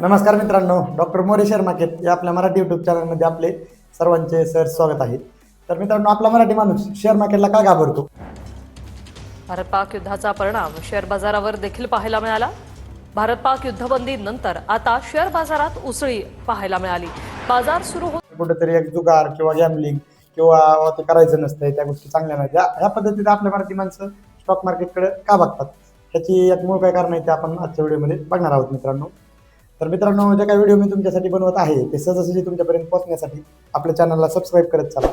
नमस्कार मित्रांनो doctor More share market या आपल्या मराठी युट्यूब चॅनलमध्ये आपले सर्वांचे सर स्वागत आहे. तर मित्रांनो आपला मराठी माणूस शेअर मार्केटला का घाबरतो? भारत पाक युद्धाचा परिणाम शेअर बाजारावर देखील पाहायला मिळाला. भारत पाक युद्धबंदीनंतर आता शेअर बाजारात उसळी पाहायला मिळाली. बाजार सुरू होत कुठेतरी एक जुगार किंवा गॅमलिंग किंवा ते करायचं नसतंय त्या गोष्टी चांगल्या नाहीत या ह्या पद्धतीने आपल्या मराठी माणसं स्टॉक मार्केटकडे का बघतात? ह्याची यात मूळ काय कारण आहे ते आपण आजच्या व्हिडिओमध्ये बघणार आहोत मित्रांनो. तर मित्रांनो जे काही व्हिडिओ मी तुमच्यासाठी बनवत आहे ते सहजासहजी तुमच्यापर्यंत पोहोचण्यासाठी आपल्या चॅनलला सबस्क्राईब करत चला.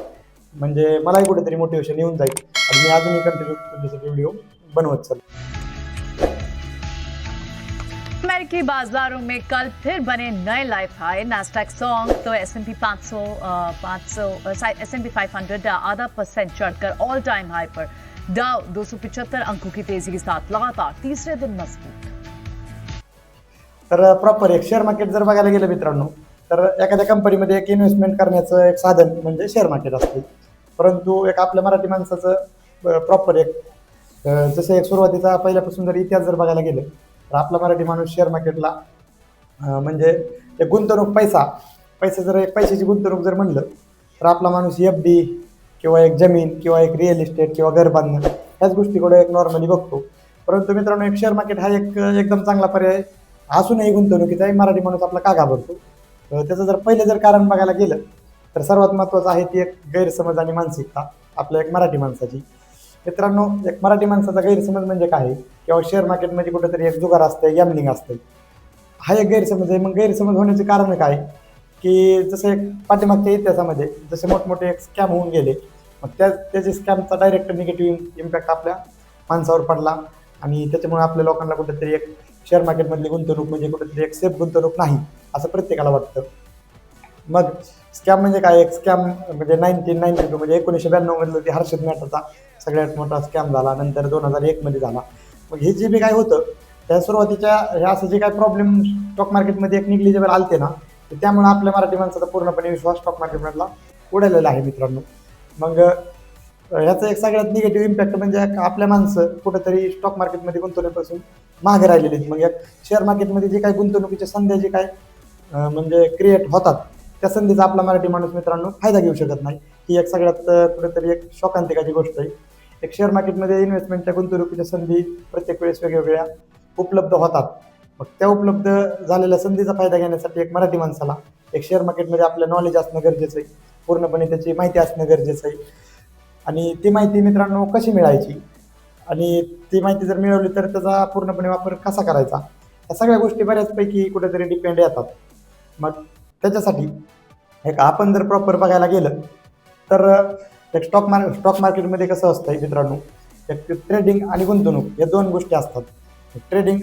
म्हणजे मलाही कुठेतरी मोटिवेशन येऊन जाईल आणि मी अजूनही कंटिन्यू तुमच्यासाठी व्हिडिओ बनवत चालेल अमेरिकी बाजारों में कल फिर बने नए लाइफ हाई नास्टैक सॉन्ग तो एस एन पी पाँच सौ पाँच सौ S N P five hundred आधा परसेंट चढ़कर ऑल टाइम हाई पर डाव दो अंकों की तेजी के साथ लगातार तीसरे दिन मजबूत। तर प्रॉपर एक शेअर मार्केट जर बघायला गेलं मित्रांनो तर एखाद्या कंपनीमध्ये एक इन्व्हेस्टमेंट करण्याचं एक साधन म्हणजे शेअर मार्केट असते. परंतु एक आपल्या मराठी माणसाचं प्रॉपर एक जसं एक सुरुवातीचा पहिल्यापासून जर इतिहास जर बघायला गेलं तर आपला मराठी माणूस शेअर मार्केटला म्हणजे एक गुंतवणूक पैसा पैसा जर एक पैशाची गुंतवणूक जर म्हणलं तर आपला माणूस एफ डी किंवा एक जमीन किंवा एक रिअल इस्टेट किंवा घर बांधणं ह्याच गोष्टीकडे एक नॉर्मली बघतो. परंतु मित्रांनो एक शेअर मार्केट हा एक एकदम चांगला पर्याय असूनही गुंतवणुकीचा एक मराठी माणूस आपला का घाबरतो त्याचं जर पहिलं जर कारण बघायला गेलं तर सर्वात महत्त्वाचं आहे ती एक गैरसमज आणि मानसिकता आपल्या एक मराठी माणसाची. मित्रांनो एक मराठी माणसाचा गैरसमज म्हणजे काय? आहे? किंवा शेअर मार्केटमध्ये कुठेतरी एक जुगार असते गॅमलिंग असते हा एक गैरसमज आहे. मग गैरसमज होण्याचे कारण काय? की जसं एक पाठीमागच्या इतिहासामध्ये जसे मोठमोठे एक स्कॅम होऊन गेले मग त्या त्याचे स्कॅमचा डायरेक्ट निगेटिव्ह इम्पॅक्ट आपल्या माणसावर पडला. आणि त्याच्यामुळे आपल्या लोकांना कुठेतरी एक शेअर मार्केटमधली गुंतवणूक म्हणजे कुठेतरी एक सेफ गुंतवणूक नाही असं प्रत्येकाला वाटतं. मग स्कॅम म्हणजे काय? एक स्कॅम म्हणजे नाईन्टीन नाईन्टी टू म्हणजे एकोणीसशे ब्याण्णवमधलं ते हर्षद मेहताचा सगळ्यात मोठा स्कॅम झाला नंतर दोन हजार एकमध्ये झाला. मग हे जे बी काय होतं त्या सुरुवातीच्या हे असं जे काय प्रॉब्लेम स्टॉक मार्केटमध्ये एक निग्लिजेबल आलते ना तर त्यामुळे आपल्या मराठी माणसाचा पूर्णपणे विश्वास स्टॉक मार्केटमधला उडालेला आहे मित्रांनो. मग अं, ह्याचा एक सगळ्यात निगेटिव्ह इम्पॅक्ट म्हणजे आपल्या माणसं कुठंतरी स्टॉक मार्केटमध्ये गुंतवणुकीपासून मागे राहिलेली आहेत. मग एक शेअर मार्केटमध्ये जे काही गुंतवणुकीच्या संध्या जे काय म्हणजे क्रिएट होतात त्या संधीचा आपला मराठी माणूस मित्रांनो फायदा घेऊ शकत नाही. ही एक सगळ्यात कुठेतरी एक शोकांतिकाची गोष्ट आहे. एक शेअर मार्केटमध्ये इन्व्हेस्टमेंटच्या गुंतवणुकीच्या संधी प्रत्येक वेळेस वेगवेगळ्या उपलब्ध होतात. मग त्या उपलब्ध झालेल्या संधीचा फायदा घेण्यासाठी एक मराठी माणसाला एक शेअर मार्केटमध्ये आपलं नॉलेज असणं गरजेचं आहे. पूर्णपणे त्याची माहिती असणं गरजेचं आहे. आणि ती माहिती मित्रांनो कशी मिळायची? आणि ती माहिती जर मिळवली तर त्याचा पूर्णपणे वापर कसा करायचा? या सगळ्या गोष्टी बऱ्याचपैकी कुठेतरी डिपेंड येतात. मग त्याच्यासाठी एक आपण जर प्रॉपर बघायला गेलं तर एक स्टॉक मार्क स्टॉक मार्केटमध्ये कसं असतं मित्रांनो? एक ट्रेडिंग आणि गुंतवणूक या दोन गोष्टी असतात. ट्रेडिंग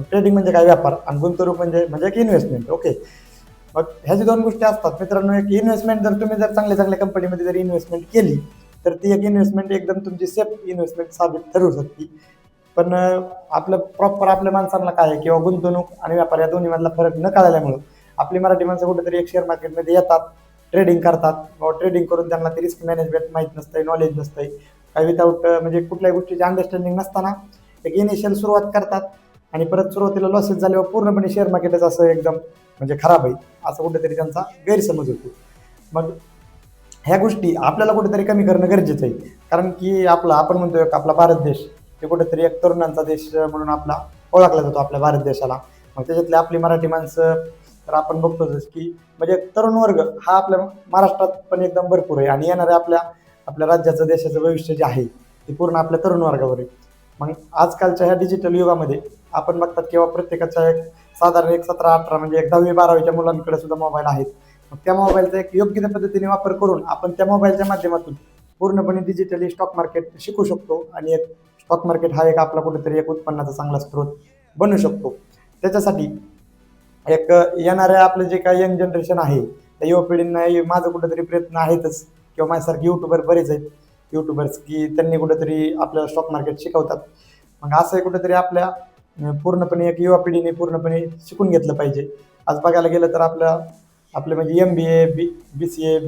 ट्रेडिंग म्हणजे काय व्यापार? आणि गुंतवणूक म्हणजे म्हणजे एक इन्व्हेस्टमेंट ओके मग ह्या दोन गोष्टी असतात मित्रांनो एक इन्व्हेस्टमेंट जर तुम्ही जर चांगल्या चांगल्या कंपनीमध्ये जर इन्व्हेस्टमेंट केली तर ती एक इन्व्हेस्टमेंट एकदम तुमची सेफ इन्व्हेस्टमेंट साबित ठरू शकते. पण आपलं प्रॉपर आपल्या माणसांना काय आहे किंवा गुंतवणूक आणि व्यापार या दोन्हीमधला फरक न कळाल्यामुळं आपली मराठी माणसं कुठेतरी एक शेअर मार्केटमध्ये येतात ट्रेडिंग करतात. किंवा ट्रेडिंग करून त्यांना ते रिस्क मॅनेजमेंट माहीत नसतंय नॉलेज नसतंय. काही विदाऊट म्हणजे कुठल्याही गोष्टीची अंडरस्टँडिंग नसताना एक इनिशियल सुरुवात करतात. आणि परत सुरुवातीला लॉसेस झाल्यावर पूर्णपणे शेअर मार्केटच असं एकदम म्हणजे खराब आहे असं कुठेतरी त्यांचा गैरसमज होतो. मग ह्या गोष्टी आपल्याला कुठेतरी कमी करणं गरजेचं आहे. कारण की आपला आपण म्हणतो आपला भारत देश हे कुठेतरी एक तरुणांचा देश म्हणून आपला ओळखला जातो आपल्या भारत देशाला. मग त्याच्यातली आपली मराठी माणसं तर आपण बघतोच की म्हणजे तरुण वर्ग हा आपल्या महाराष्ट्रात पण एकदम भरपूर आहे आणि येणाऱ्या आपल्या आपल्या राज्याचं देशाचं भविष्य जे आहे ते पूर्ण आपल्या तरुण वर्गावर आहे. मग आजकालच्या ह्या डिजिटल युगामध्ये आपण बघतात किंवा प्रत्येकाच्या एक साधारण एक सतरा अठरा म्हणजे एक दहावी बारावीच्या मुलांकडे सुद्धा मोबाईल आहेत. मग त्या मोबाईलचा एक योग्य त्या पद्धतीने वापर करून आपण त्या मोबाईलच्या माध्यमातून पूर्णपणे डिजिटली स्टॉक मार्केट शिकू शकतो आणि एक स्टॉक मार्केट हा एक आपला कुठेतरी एक उत्पन्नाचा चांगला स्रोत बनू शकतो. त्याच्यासाठी एक येणाऱ्या आपलं जे काही यंग जनरेशन आहे त्या युवा पिढींना माझं कुठेतरी प्रयत्न आहेतच किंवा माझ्यासारखे युट्यूबर बरेच आहेत. युट्यूबर्स की त्यांनी कुठेतरी आपल्याला स्टॉक मार्केट शिकवतात. मग असं कुठेतरी आपल्या पूर्णपणे एक युवा पिढीने पूर्णपणे शिकून घेतलं पाहिजे. आज बघायला गेलं तर आपलं आपले म्हणजे M B A B B C A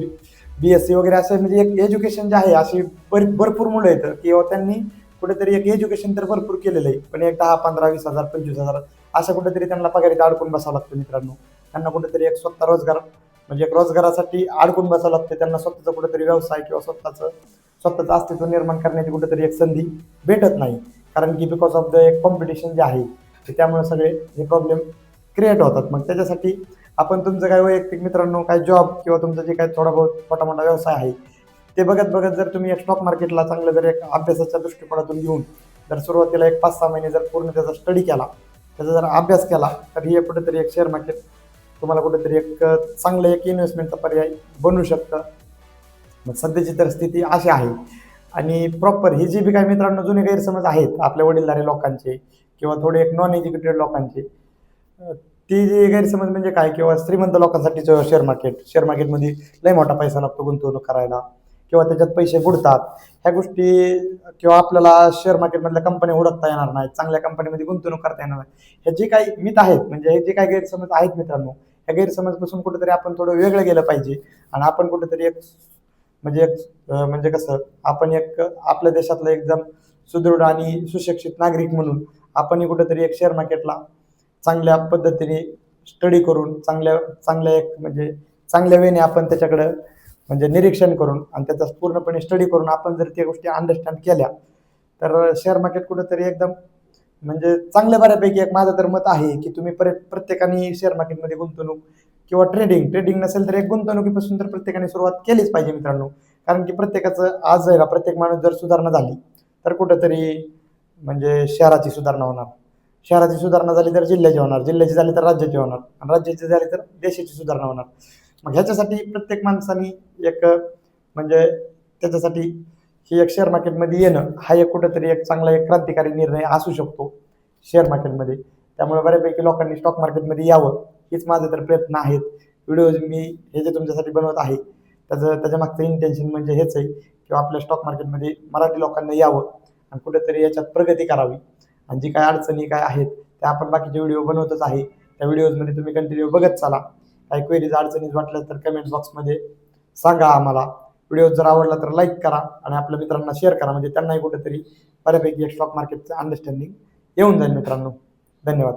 B S C वगैरे असं म्हणजे एक एज्युकेशन जे आहे अशी भर भरपूर मुलं येतं किंवा त्यांनी कुठेतरी एक एज्युकेशन तर भरपूर केलेलं आहे. पण एक दहा पंधरा वीस हजार पंचवीस हजार अशा कुठेतरी त्यांना पगारीत अडकून बसावं लागतं मित्रांनो. त्यांना कुठेतरी एक स्वतः रोजगार म्हणजे एक रोजगारासाठी अडकून बसावं लागतं. त्यांना स्वतःचा कुठेतरी व्यवसाय किंवा स्वतःचं स्वतःचं अस्तित्व निर्माण करण्याची कुठेतरी एक संधी भेटत नाही. कारण की बिकॉज ऑफ द एक कॉम्पिटिशन जे आहे ते त्यामुळे सगळे हे प्रॉब्लेम क्रिएट होतात. मग त्याच्यासाठी आपण तुमचं काय वैयक्तिक मित्रांनो काय जॉब किंवा तुमचं जे काय थोडा बहुत मोठा मोठा व्यवसाय आहे ते बघत बघत जर तुम्ही एक स्टॉक मार्केटला चांगलं जर एक अभ्यासाच्या दृष्टिकोनातून घेऊन जर सुरुवातीला एक पाच सहा महिने जर पूर्ण त्याचा स्टडी केला त्याचा जर अभ्यास केला तर हे कुठेतरी एक शेअर मार्केट तुम्हाला कुठेतरी एक चांगलं एक इन्व्हेस्टमेंटचा पर्याय बनू शकतं. मग सध्याची तर स्थिती अशी आहे आणि प्रॉपर ही जी बी काही मित्रांनो जुने गैरसमज आहेत आपल्या वडीलधारे लोकांचे किंवा थोडे एक नॉन एज्युकेटेड लोकांचे ती जी गैरसमज म्हणजे काय किंवा श्रीमंत लोकांसाठीचं शेअर मार्केट शेअर मार्केटमध्ये लय मोठा पैसा लागतो गुंतवणूक करायला किंवा त्याच्यात पैसे बुडतात. ह्या गोष्टी किंवा आपल्याला शेअर मार्केटमधल्या कंपन्या उडकता येणार नाहीत चांगल्या कंपनीमध्ये गुंतवणूक करता येणार नाही हे जे काही मित आहेत म्हणजे हे जे काही गैरसमज आहेत मित्रांनो ह्या गैरसमजपासून कुठेतरी आपण थोडं वेगळं गेलं पाहिजे आणि आपण कुठेतरी एक म्हणजे एक म्हणजे कसं आपण एक आपल्या देशातलं एकदम सुदृढ आणि सुशिक्षित नागरिक म्हणून आपणही कुठेतरी एक शेअर मार्केटला चांगल्या पद्धतीने स्टडी करून चांगल्या चांगल्या एक म्हणजे चांगल्या वेने आपण त्याच्याकडं म्हणजे निरीक्षण करून आणि त्याचा पूर्णपणे स्टडी करून आपण जर त्या गोष्टी अंडरस्टँड केल्या तर शेअर मार्केट कुठेतरी एकदम म्हणजे चांगल्या बऱ्यापैकी एक माझं तर मत आहे की तुम्ही परत प्रत्येकाने शेअर मार्केटमध्ये गुंतवणूक किंवा ट्रेडिंग ट्रेडिंग नसेल तर एक गुंतवणुकीपासून तर प्रत्येकाने सुरुवात केलीच पाहिजे मित्रांनो. कारण की प्रत्येकाचं आज आहे ना प्रत्येक माणूस जर सुधारणा झाली तर कुठंतरी म्हणजे शहराची सुधारणा होणार. शहराची सुधारणा झाली तर जिल्ह्याची होणार जिल्ह्याची झाली तर राज्याची होणार आणि राज्याची झाली तर देशाची सुधारणा होणार. मग ह्याच्यासाठी प्रत्येक माणसाने एक म्हणजे त्याच्यासाठी ही एक शेअर मार्केटमध्ये येणं हा एक कुठंतरी एक चांगला एक क्रांतिकारी निर्णय असू शकतो शेअर मार्केटमध्ये त्यामुळे बऱ्यापैकी लोकांनी स्टॉक मार्केटमध्ये यावं. हेच माझे तर प्रयत्न आहेत. व्हिडिओज मी हे जे तुमच्यासाठी बनवत आहे त्याचं त्याच्या मागचं इंटेन्शन म्हणजे हेच आहे किंवा आपल्या स्टॉक मार्केटमध्ये मराठी लोकांना यावं आणि कुठेतरी याच्यात प्रगती करावी. आणि जी काय अडचणी काय आहेत त्या आपण बाकीचे व्हिडिओ बनवतच आहे. त्या व्हिडिओजमध्ये तुम्ही कंटिन्यू बघत चाला. काही क्वेरीज अडचणीज वाटल्या तर कमेंट बॉक्समध्ये सांगा आम्हाला. व्हिडिओ जर आवडला तर लाईक करा आणि आपल्या मित्रांना शेअर करा. म्हणजे त्यांनाही कुठेतरी बऱ्यापैकी एक स्टॉक मार्केटचं अंडरस्टँडिंग येऊन जाईल मित्रांनो. धन्यवाद.